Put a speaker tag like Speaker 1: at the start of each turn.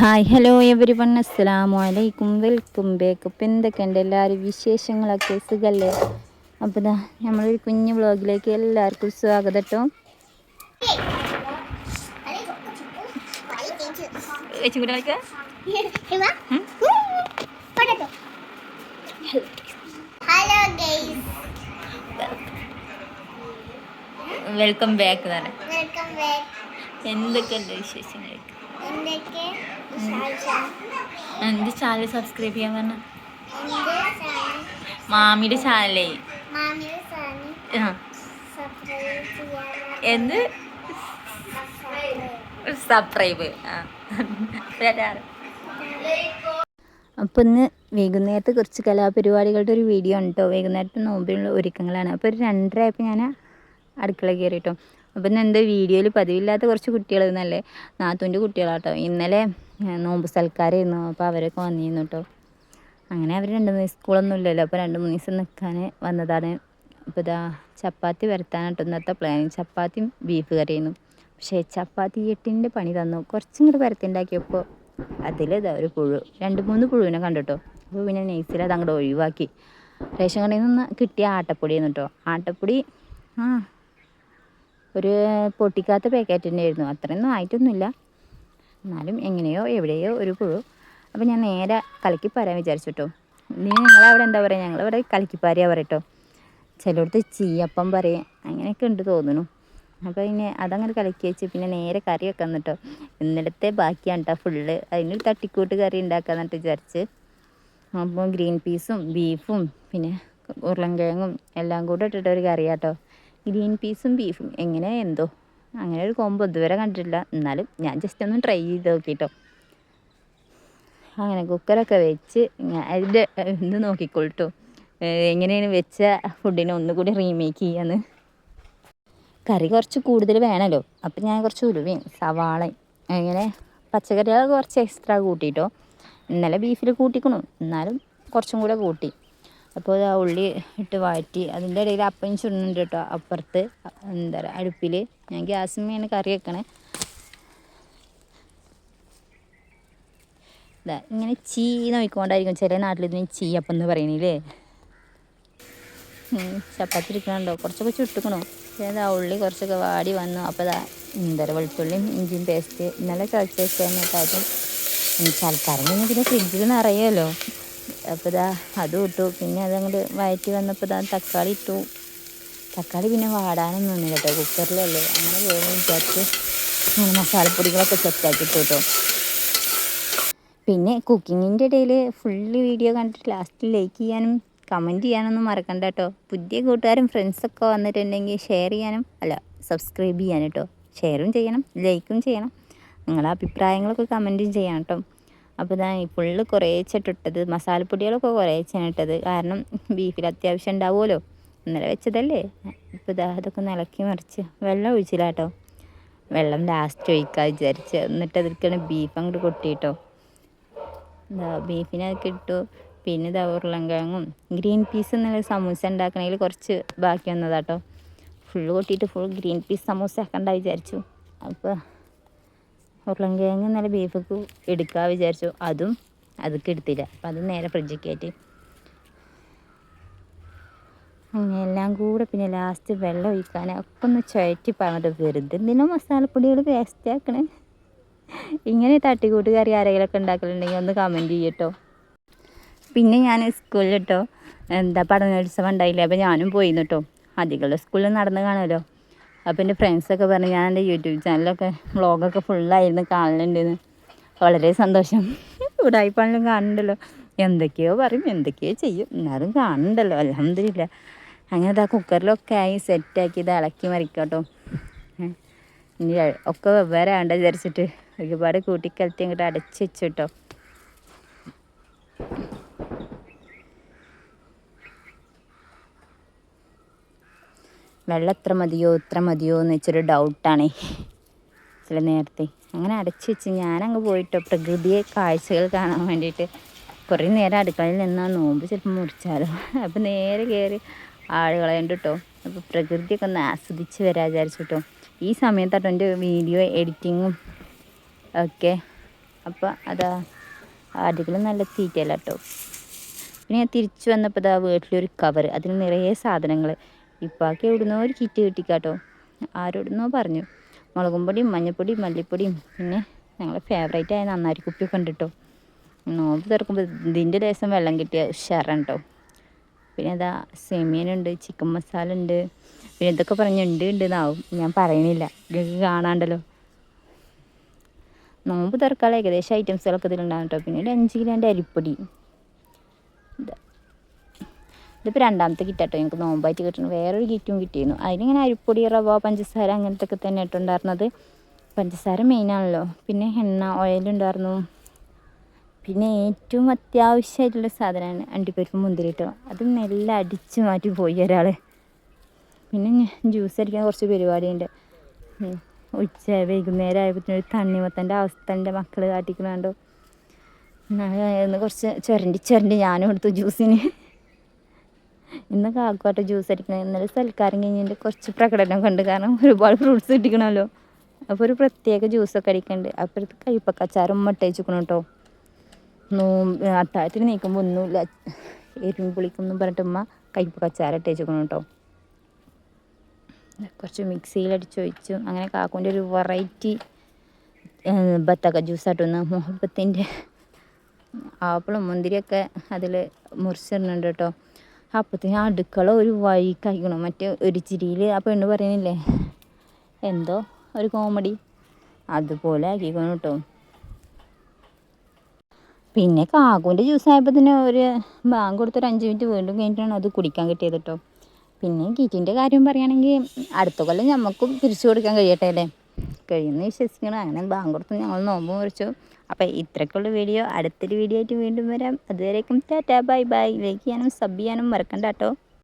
Speaker 1: Hi hello every one അസ്സലാമു അലൈക്കും welcome back അപ്പം എന്തൊക്കെയുണ്ട്? എല്ലാവരും വിശേഷങ്ങളൊക്കെ? സുഖല്ലേ? അപ്പോൾ ഇതാ നമ്മളൊരു കുഞ്ഞു വ്ളോഗിലേക്ക് എല്ലാവർക്കും സ്വാഗതം കേട്ടോ
Speaker 2: ഹലോ ഗൈസ്
Speaker 1: വെൽക്കം ബാക്ക് തന്നെ
Speaker 2: വെൽക്കം ബാക്ക്
Speaker 1: എന്തൊക്കെയുണ്ട് വിശേഷങ്ങളൊക്കെ?
Speaker 2: എന്തൊക്കെ?
Speaker 1: എന്റെ ചാനൽ സബ്സ്ക്രൈബ് ചെയ്യാൻ പറഞ്ഞ?
Speaker 2: എന്റെ
Speaker 1: മാമിയുടെ ചാനലേ? എന്ത്?
Speaker 2: സബ്സ്ക്രൈബ്.
Speaker 1: ആ. അപ്പോൾ ഇന്ന് വൈകുന്നേരത്തെ കുറച്ച് കലാപരിപാടികളുടെ ഒരു വീഡിയോ ഉണ്ട് കേട്ടോ വൈകുന്നേരത്തെ നോമ്പിനുള്ള ഒരുക്കങ്ങളാണ്. അപ്പോൾ ഒരു രണ്ടര ആയപ്പോൾ ഞാൻ അടുക്കള കയറി കേട്ടോ അപ്പോൾ ഇന്ന് എന്താ വീഡിയോയിൽ പതിവില്ലാത്ത കുറച്ച് കുട്ടികൾ എന്നല്ലേ നാത്തൂന്റെ കുട്ടികളാട്ടോ. ഇന്നലെ നോമ്പ് സൽക്കാരായിരുന്നു. അപ്പോൾ അവരൊക്കെ വന്നിരുന്നു കേട്ടോ അങ്ങനെ അവർ രണ്ട് മൂന്ന് സ്കൂളൊന്നും ഇല്ലല്ലോ. അപ്പോൾ രണ്ട് മൂന്ന് ദിവസം നിൽക്കാൻ വന്നതാണ്. അപ്പോൾ ഇതാ ചപ്പാത്തി വരത്താനായിട്ട് ഇന്നത്തെ പ്ലാനിങ് ചപ്പാത്തിയും ബീഫ് കറിയായിരുന്നു. പക്ഷേ ചപ്പാത്തി എട്ടിന്റെ പണി തന്നു. കുറച്ചും കൂടി പരത്തുണ്ടാക്കിയപ്പോൾ അതിൽ ഇതാ ഒരു പുഴു രണ്ട് മൂന്ന് പുഴുവിനെ കണ്ടുട്ടോ അപ്പോൾ പിന്നെ നെയ്സിൽ അത് അങ്ങോട്ട് ഒഴിവാക്കി. റേഷൻ കടയിൽ നിന്ന് കിട്ടിയ ആട്ടപ്പൊടി കേട്ടോ ആട്ടപ്പൊടി ആ ഒരു പൊട്ടിക്കാത്ത പാക്കറ്റിന്റെ ആയിരുന്നു അത്രയൊന്നും ആയിട്ടൊന്നുമില്ല. എന്നാലും എങ്ങനെയോ എവിടെയോ ഒരു പുഴു അപ്പോൾ ഞാൻ നേരെ കലക്കിപ്പാരാൻ വിചാരിച്ചു കേട്ടോ നീ നിങ്ങളവിടെ എന്താ പറയുക ഞങ്ങളിവിടെ കലക്കിപ്പാരിയാ പറയട്ടോ. ചിലയിടത്ത് ചീയപ്പം പറയും. അങ്ങനെയൊക്കെ ഉണ്ട് തോന്നുന്നു. അപ്പോൾ ഇനി അതങ്ങനെ കലക്കി വെച്ച് പിന്നെ നേരെ കറി വെക്കാൻ കേട്ടോ ഇന്നലത്തെ ബാക്കിയാണ് കേട്ടോ ഫുള്ള് അതിനൊരു തട്ടിക്കൂട്ട് കറി ഉണ്ടാക്കാന്നിട്ട് വിചാരിച്ച്. അപ്പോൾ ഗ്രീൻ പീസും ബീഫും പിന്നെ ഉരുളൻകിഴങ്ങും എല്ലാം കൂടെ ഇട്ടിട്ട് ഒരു കറിയാട്ടോ. ഗ്രീൻ പീസും ബീഫും. എങ്ങനെ എന്തോ. അങ്ങനെ ഒരു കോമ്പോ ഇതുവരെ കണ്ടിട്ടില്ല. എന്നാലും ഞാൻ ജസ്റ്റ് ഒന്ന് ട്രൈ ചെയ്ത് നോക്കിട്ടോ. അങ്ങനെ കുക്കറൊക്കെ വെച്ച് അതിന്റെ ഇത് നോക്കിക്കൊള്ളട്ടോ എങ്ങനെയാണ് വെച്ച ഫുഡിനെ ഒന്നുകൂടി റീമേക്ക് ചെയ്യാന്ന്. കറി കുറച്ച് കൂടുതൽ വേണമല്ലോ അപ്പം ഞാൻ കുറച്ച് ഉലുവയും സവാളയും അങ്ങനെ പച്ചക്കറികൾ കുറച്ച് എക്സ്ട്രാ കൂട്ടിയിട്ടോ ഇന്നലെ ബീഫിൽ കൂട്ടിക്കണു. എന്നാലും കുറച്ചും കൂടെ കൂട്ടി. അപ്പോൾ ആ ഉള്ളി ഇട്ട് വാറ്റി അതിന്റെ ഇടയിൽ അപ്പം ചുടുന്നുണ്ട് കേട്ടോ അപ്പുറത്ത് എന്താ പറയുക അടുപ്പിൽ ഞാൻ ഗ്യാസിന്മേലാണ് കറി വെക്കണേ ഇതാ ഇങ്ങനെ ചീ നോക്കിക്കൊണ്ടായിരിക്കും ചില നാട്ടിൽ ഇതിന് ചീ അപ്പം എന്ന് പറയണില്ലേ ചപ്പാത്തി ഇരിക്കണുണ്ടോ? കുറച്ചൊക്കെ ചുട്ടുക്കണു. ഏതാ ഉള്ളി കുറച്ചൊക്കെ വാടി വന്നു. അപ്പോൾ ഇതാ ഇന്തര വെളുത്തുള്ളിയും ഇഞ്ചിയും പേസ്റ്റ് ഇന്നലെ ചതച്ച് എനിക്ക് സൽക്കാരം കഴിഞ്ഞ് പിന്നെ ഫ്രിഡ്ജിൽ നിറയുമല്ലോ അപ്പോൾ ഇതാ അതും ഇട്ടു. പിന്നെ അതങ്ങോട്ട് വയറ്റി വന്നപ്പോൾ ഇതാ തക്കാളി ഇട്ടു. തക്കാളി പിന്നെ വാടാനൊന്നും കേട്ടോ കുക്കറിലല്ലേ. അങ്ങനെ വേഗം വിചാരിച്ച് അങ്ങനെ മസാലപ്പൊടികളൊക്കെ സെറ്റാക്കി ഇട്ടു കേട്ടോ പിന്നെ കുക്കിങ്ങിന്റെ ഇടയിൽ ഫുള്ള് വീഡിയോ കണ്ടിട്ട് ലാസ്റ്റ് ലൈക്ക് ചെയ്യാനും കമന്റ് ചെയ്യാനൊന്നും മറക്കണ്ട കേട്ടോ പുതിയ കൂട്ടുകാരും ഫ്രണ്ട്സൊക്കെ വന്നിട്ടുണ്ടെങ്കിൽ ഷെയർ ചെയ്യാനും അല്ല സബ്സ്ക്രൈബ് ചെയ്യാനും കേട്ടോ ഷെയറും ചെയ്യണം ലൈക്കും ചെയ്യണം. നിങ്ങളുടെ അഭിപ്രായങ്ങളൊക്കെ കമന്റും ചെയ്യണം കേട്ടോ അപ്പോൾ ഇതാ ഫുള്ള് കുറേച്ചിട്ടിട്ടത് മസാലപ്പൊടികളൊക്കെ കുറേച്ചാണ് ഇട്ടത് കാരണം ബീഫിൽ അത്യാവശ്യം ഉണ്ടാവുമല്ലോ. ഇന്നലെ വെച്ചതല്ലേ? ഇപ്പോൾ ഇതാ അതൊക്കെ നിലക്കി മറിച്ച് വെള്ളം ഒഴിച്ചില്ല കേട്ടോ വെള്ളം ലാസ്റ്റ് ഒഴിക്കാൻ വിചാരിച്ച്. എന്നിട്ട് അതിൽക്കാണ് ബീഫ് അങ്ങോട്ട് കൊട്ടിയിട്ടോ ബീഫിനെ അതൊക്കെ ഇട്ടു. പിന്നെ ഇതാ ഉരുളൻകിഴങ്ങും ഗ്രീൻ പീസ് എന്നുള്ള സമൂസ ഉണ്ടാക്കണമെങ്കിൽ കുറച്ച് ബാക്കി വന്നതാട്ടോ. ഫുള്ള് കൊട്ടിയിട്ട് ഫുൾ ഗ്രീൻ പീസ് സമൂസ ആക്കണ്ട വിചാരിച്ചു. അപ്പോൾ ഉരുളൻകിഴങ്ങ് നല്ല ബീഫൊക്കെ എടുക്കാൻ വിചാരിച്ചു. അതും അതൊക്കെ എടുത്തില്ല. അപ്പം അത് നേരെ ഫ്രിഡ്ജിൽ കയറ്റി അങ്ങനെ എല്ലാം കൂടെ പിന്നെ ലാസ്റ്റ് വെള്ളം ഒഴിക്കാൻ. ഒക്കെ ഒന്ന് ചുഴറ്റി പറഞ്ഞിട്ട് വെറുതെ എന്തിനും മസാലപ്പൊടികൾ വേസ്റ്റ് ആക്കണേ? ഇങ്ങനെ തട്ടിക്കൂട്ട് കറി ആരെങ്കിലുമൊക്കെ ഉണ്ടാക്കലുണ്ടെങ്കിൽ ഒന്ന് കമന്റ് ചെയ്യട്ടോ. പിന്നെ ഞാൻ സ്കൂളിൽ കേട്ടോ എന്താ പഠനോത്സവം ഉണ്ടായില്ലേ? അപ്പോൾ ഞാനും പോയിരുന്നു കേട്ടോ അധികമുള്ള സ്കൂളിൽ നടന്ന് കാണുമല്ലോ അപ്പോൾ എന്റെ ഫ്രണ്ട്സൊക്കെ പറഞ്ഞു ഞാൻ എന്റെ യൂട്യൂബ് ചാനലൊക്കെ വ്ളോഗൊക്കെ ഫുള്ളായിരുന്നു കാണലുണ്ടെന്ന്. വളരെ സന്തോഷം. ഉടായിപ്പാണെങ്കിലും കാണണ്ടല്ലോ. എന്തൊക്കെയോ പറയും എന്തൊക്കെയോ ചെയ്യും. എന്നാലും കാണണ്ടല്ലോ. അലഹമില്ല അങ്ങനെ ഇതാ കുക്കറിലൊക്കെ ആയി സെറ്റാക്കി ഇത് ഇളക്കി മറിക്കാട്ടോ. ഇനി ഒക്കെ വെവ്വേറെ ആണ്ട് വിചാരിച്ചിട്ട് ഒരുപാട് കൂട്ടിക്കലത്തി അങ്ങോട്ട് അടച്ച് വെച്ചു കേട്ടോ വെള്ളം എത്ര മതിയോ ഇത്ര മതിയോ എന്ന് വെച്ചൊരു ഡൗട്ടാണേ ചില നേരത്തെ. അങ്ങനെ അടച്ചു വെച്ച് ഞാനങ്ങ് പോയിട്ടോ പ്രകൃതിയെ കാഴ്ചകൾ കാണാൻ വേണ്ടിയിട്ട്. കുറേ നേരം അടുക്കളയിൽ നിന്നാൽ നോമ്പ് ചിലപ്പോൾ മുറിച്ചാലോ. അപ്പം നേരെ കയറി ആളുകളെ ഉണ്ട് കേട്ടോ അപ്പോൾ പ്രകൃതിയൊക്കെ ഒന്ന് ആസ്വദിച്ച് വരാൻ വിചാരിച്ചു കേട്ടോ ഈ സമയത്താട്ടോ എന്റെ വീഡിയോ എഡിറ്റിങ്ങും ഒക്കെ. അപ്പോൾ അതാ ആദ്യങ്ങളും നല്ല തീറ്റയല്ല കേട്ടോ പിന്നെ ഞാൻ തിരിച്ചു വന്നപ്പോൾ ഇതാ വീട്ടിലൊരു കവർ അതിൽ നിറയെ സാധനങ്ങൾ ഇപ്പാക്കി എവിടുന്നോ ഒരു കിറ്റ് കിട്ടിക്കാട്ടോ. ആരോടുന്നോ പറഞ്ഞു. മുളകും പൊടിയും മഞ്ഞൾപ്പൊടിയും മല്ലിപ്പൊടിയും. പിന്നെ ഞങ്ങളെ ഫേവറേറ്റ് ആയ നന്നാരി കുപ്പി ഉണ്ട് കേട്ടോ നോമ്പ് തുറക്കുമ്പോൾ ഇതിന്റെ ലേശം വെള്ളം കിട്ടിയ ഉഷാറാണ് കേട്ടോ പിന്നെ അതാ സെമിയനുണ്ട് ചിക്കൻ മസാല ഉണ്ട്. പിന്നെ ഇതൊക്കെ പറഞ്ഞ് ഉണ്ട് ഉണ്ട് എന്നാവും. ഞാൻ പറയണില്ല. നിങ്ങൾക്ക് കാണാണ്ടല്ലോ. നോമ്പ് തുറക്കാനുള്ള ഏകദേശം ഐറ്റംസുകളൊക്കെ ഇതിലുണ്ടാകും കേട്ടോ പിന്നെ ഒരു അഞ്ച് കിലോന്റെ അരിപ്പൊടി. ഇതാ. ഇതിപ്പോൾ രണ്ടാമത്തെ കിറ്റാട്ടോ ഞങ്ങൾക്ക് നോമ്പായിട്ട് കിട്ടണം വേറൊരു കിറ്റും കിട്ടിയിരുന്നു. അതിനിങ്ങനെ അരിപ്പൊടി റവ പഞ്ചസാര അങ്ങനത്തെ ഒക്കെ തന്നെ ഇട്ടുണ്ടായിരുന്നത് പഞ്ചസാര മെയിനാണല്ലോ പിന്നെ എണ്ണ ഓയിലുണ്ടായിരുന്നു പിന്നെ ഏറ്റവും അത്യാവശ്യമായിട്ടുള്ള സാധനമാണ് അണ്ടിപ്പരിപ്പ് മുന്തിരി കേട്ടോ അത് നല്ല അടിച്ച് മാറ്റി പോയി ഒരാൾ പിന്നെ ജ്യൂസ് അടിക്കാൻ കുറച്ച് പരിപാടിയുണ്ട്. ഉച്ച വൈകുന്നേരം ആയപ്പോഴത്തേനും തണ്ണിമത്തന്റെ അവസ്ഥ എന്റെ മക്കൾ കാട്ടിക്കണുണ്ടോ. ഇന്ന് കുറച്ച് ചുരണ്ടി ചുരണ്ടി ഞാനും എടുത്തു ജ്യൂസിന് ഇന്ന് കാക്കോട്ട ജ്യൂസ് അടിക്കണം. ഇന്നലെ സൽക്കാരം കഴിഞ്ഞതിന്റെ കുറച്ച് പ്രകടനം കണ്ട്. കാരണം ഒരുപാട് ഫ്രൂട്ട്സ് കിട്ടിക്കണമല്ലോ അപ്പോൾ ഒരു പ്രത്യേക ജ്യൂസൊക്കെ അടിക്കുന്നുണ്ട് അപ്പോഴത്തെ മുട്ട വെച്ചിക്കണം കേട്ടോ നോമ്പ് അത്താഴത്തിന് നീക്കുമ്പോൾ ഒന്നുമില്ല എരിവും പുളിക്കൊന്നും പറഞ്ഞിട്ട് ഉമ്മ കയ്പക്കച്ചാറ് ഇട്ട് വെച്ചേക്കണം കേട്ടോ കുറച്ച് മിക്സിയിലടിച്ച് ഒഴിച്ചു. അങ്ങനെ കാക്കൂന്റെ ഒരു വെറൈറ്റി ബത്തക്ക ജ്യൂസായിട്ടൊന്ന് മുഹബത്തിന്റെ ആപ്പിളും മുന്തിരിയൊക്കെ അതിൽ മുറിച്ചിടുന്നുണ്ട് കേട്ടോ അപ്പത്തിന് അടുക്കള ഒരു വഴി കഴിക്കണം മറ്റേ ഒരു ചിരിയിൽ ആ പെണ്ണ് പറയുന്നില്ലേ എന്തോ ഒരു കോമഡി അതുപോലെ ആക്കിക്കണം കേട്ടോ പിന്നെ കാക്കുവിന്റെ ജ്യൂസ് ആയപ്പോൾ തന്നെ ഒരു ബാങ്ക് കൊടുത്തൊരു അഞ്ച് മിനിറ്റ് വീണ്ടും കഴിഞ്ഞിട്ടാണ് അത് കുടിക്കാൻ കിട്ടിയത് കേട്ടോ പിന്നെ കിറ്റിന്റെ കാര്യം പറയുകയാണെങ്കിൽ അടുത്ത കൊല്ലം നമുക്കും തിരിച്ചു കൊടുക്കാൻ കഴിയട്ടെ അല്ലേ? കഴിയുമെന്ന് വിശ്വസിക്കണം. അങ്ങനെ ബാങ്ക് കൊടുത്ത് ഞങ്ങൾ നോമ്പ് മുറിച്ചു. അപ്പോൾ ഇത്രയ്ക്കുള്ള വീഡിയോ അടുത്തൊരു വീഡിയോ ആയിട്ട് വീണ്ടും വരാം. അതുവരേക്കും ടാറ്റാ. Bye bye. ലൈക്ക് ചെയ്യാനും സബ് ചെയ്യാനും മറക്കണ്ട കേട്ടോ